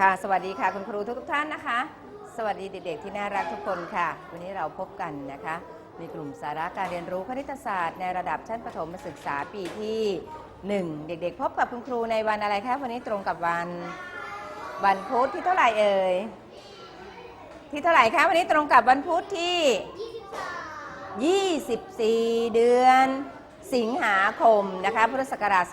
ค่ะ สวัสดีค่ะคุณครูทุกท่านนะคะ สวัสดีเด็กๆที่น่ารักทุกคนค่ะ วันนี้เราพบกันนะคะ ในกลุ่มสาระการเรียนรู้คณิตศาสตร์ ในระดับชั้นประถมศึกษาปีที่ 1 เด็กๆ พบกับคุณครูในวันอะไรคะวันนี้ตรงกับวันวันพุธที่เท่าไหร่เอ่ยที่เท่าไหร่คะวันนี้ตรงกับวันพุธที่ 24 เดือน สิงหาคมนะคะพุทธศักราช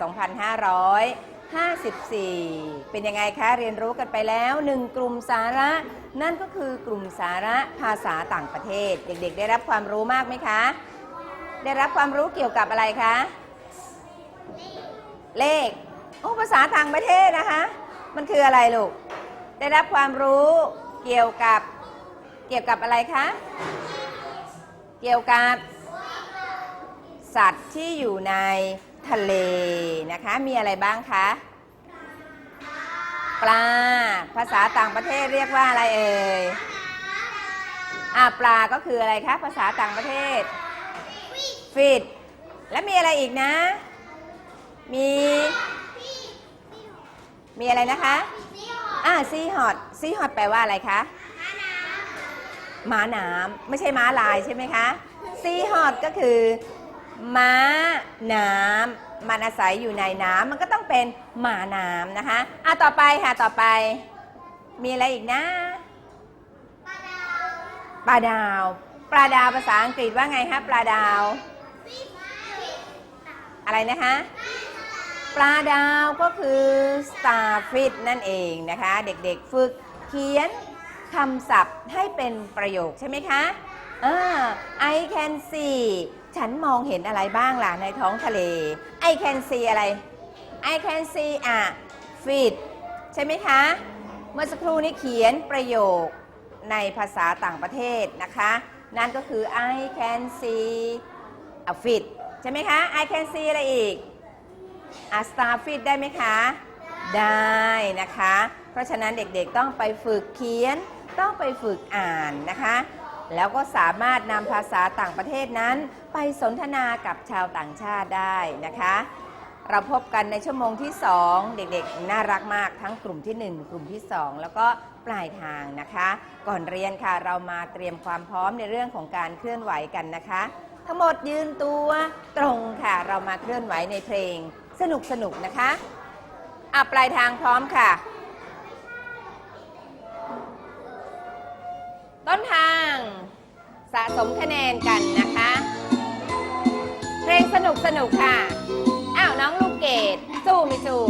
54 เป็นยังไงคะ เรียนรู้กันไปแล้วหนึ่งกลุ่มสาระ นั่นก็คือกลุ่มสาระภาษาต่างประเทศ เด็กๆ ได้รับความรู้มากไหมคะ ได้รับความรู้เกี่ยวกับอะไรคะ เลข โอ้ภาษาต่างประเทศนะคะ มันคืออะไรลูก ได้รับความรู้เกี่ยวกับเกี่ยวกับอะไรคะ เกี่ยวกับ สัตว์ที่อยู่ใน ทะเลนะคะ มีอะไรบ้างคะ ปลา ภาษาต่างประเทศเรียกว่าอะไรเอ่ยอ่าปลาก็คืออะไรคะภาษาต่างประเทศฟิดแล้วมีอะไรอีกนะ มี มีอะไรนะคะอ่าซีฮอตซีฮอตแปลว่าอะไรคะม้าน้ำไม่ใช่ม้าลายใช่ไหมคะซีฮอตก็คือ ม้าน้ำมันอาศัยอยู่ในน้ำมันก็ต้องเป็นหมาน้ำนะคะอะต่อไปค่ะต่อไป มีอะไรอีกนะปลาดาวปลาดาวภาษาอังกฤษว่าไงคะปลาดาว อะไรนะคะปลาดาวก็คือ starfish นั่นเองนะคะ เด็กๆฝึกเขียนคำศัพท์ให้เป็นประโยคใช่ไหมคะอ่า I can see ฉันมองเห็นอะไรบ้างล่ะในท้องทะเล I can see อะไร I can see a fish ใช่ไหมคะ เมื่อสักครู่นี้เขียนประโยคในภาษาต่างประเทศนะคะ นั่นก็คือ I can see a fish ใช่ไหมคะ I can see อะไรอีกอาสตาฟิตได้ไหมคะ ได้นะคะ เพราะฉะนั้นเด็กๆต้องไปฝึกเขียน ต้องไปฝึกอ่านนะคะ แล้วก็สามารถนำภาษาต่างประเทศนั้น ไปสนทนากับชาวต่างชาติได้นะคะ เราพบกันในชั่วโมงที่ 2 เด็กๆ น่ารักมากทั้งกลุ่มที่ 1 กลุ่มที่ 2 แล้วก็ปลายทางนะคะ ก่อนเรียนค่ะเรามาเตรียมความพร้อมในเรื่องของการเคลื่อนไหวกันนะคะ ทั้งหมดยืนตัวตรงค่ะ เรามาเคลื่อนไหวในเพลง สนุกสนุกๆนะคะอะปลายทางพร้อมค่ะ ต้นทางสะสมคะแนนกันนะคะ เพลงสนุกสนุกๆค่ะ อ้าว น้องลูกเกดสู้มิสู้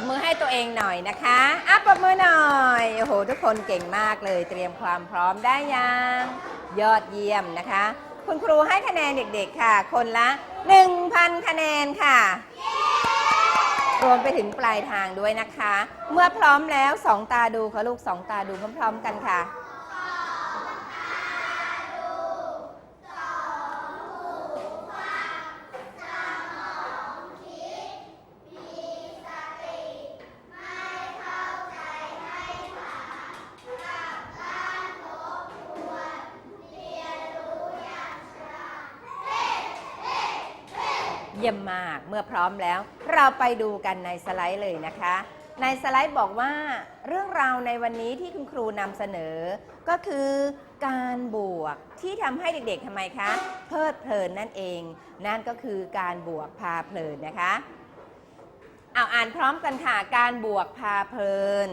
บมือให้ตัวเองหน่อยนะคะอะปรบมือหน่อยโอ้โหทุกคนเก่งมากเลย เตรียมความพร้อมได้ยังยอดเยี่ยมนะคะ คุณครูให้คะแนนเด็กๆค่ะ คนละ 1,000 คะแนนค่ะ รวมไปถึงปลายทางด้วยนะคะ เมื่อพร้อมแล้วสองตาดูค่ะลูกสองตาดูพร้อมๆกันค่ะ เยี่ยมมากเมื่อพร้อมแล้ว เราไปดูกันในสไลด์เลยนะคะ ในสไลด์บอกว่าเรื่องราวในวันนี้ที่คุณครูนำเสนอ ก็คือการบวกที่ทำให้เด็กๆทำไมคะ เพลิดเพลินนั่นเอง นั่นก็คือการบวกพาเพลินนะคะเอาอ่านพร้อมกันค่ะ การบวกพาเพลิน